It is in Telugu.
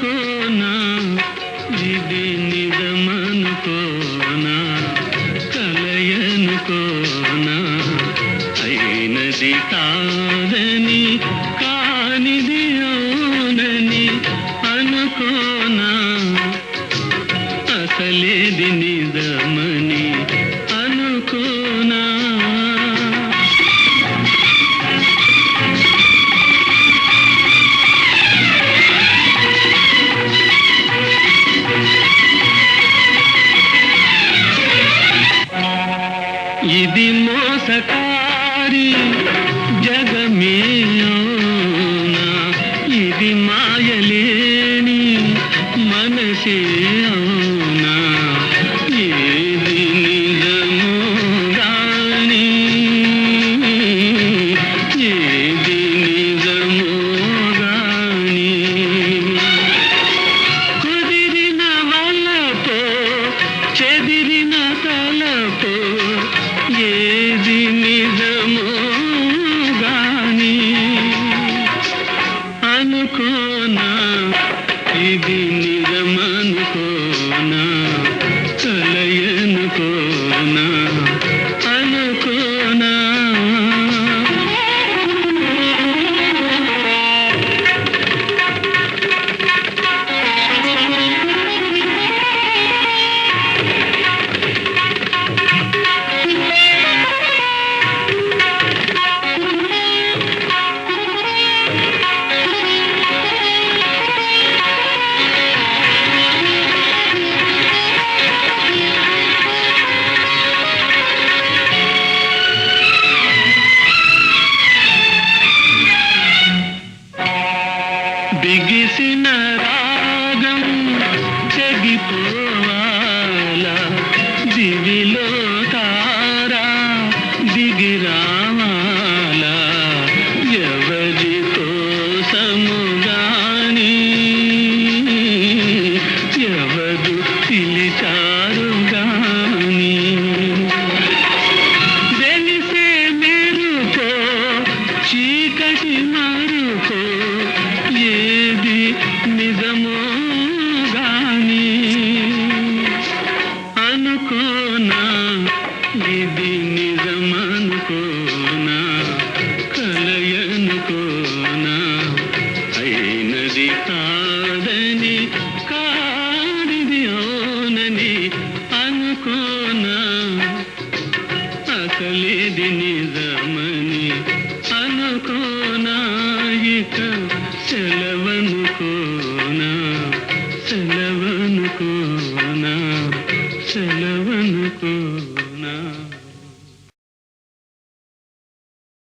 కోనా ఇది ఇది మోసకారి జగమేనా ఇది మాయలేని మనసే. బిగిసిన రాగం చెగిపోవాల దివిలో ఇది నిజమనుకోనా? కలయనుకోనా? అయినది కాదని కాడిది అవునని అనుకోనా? అసలేది నిజమని అనుకోనా? ఇక సెలవను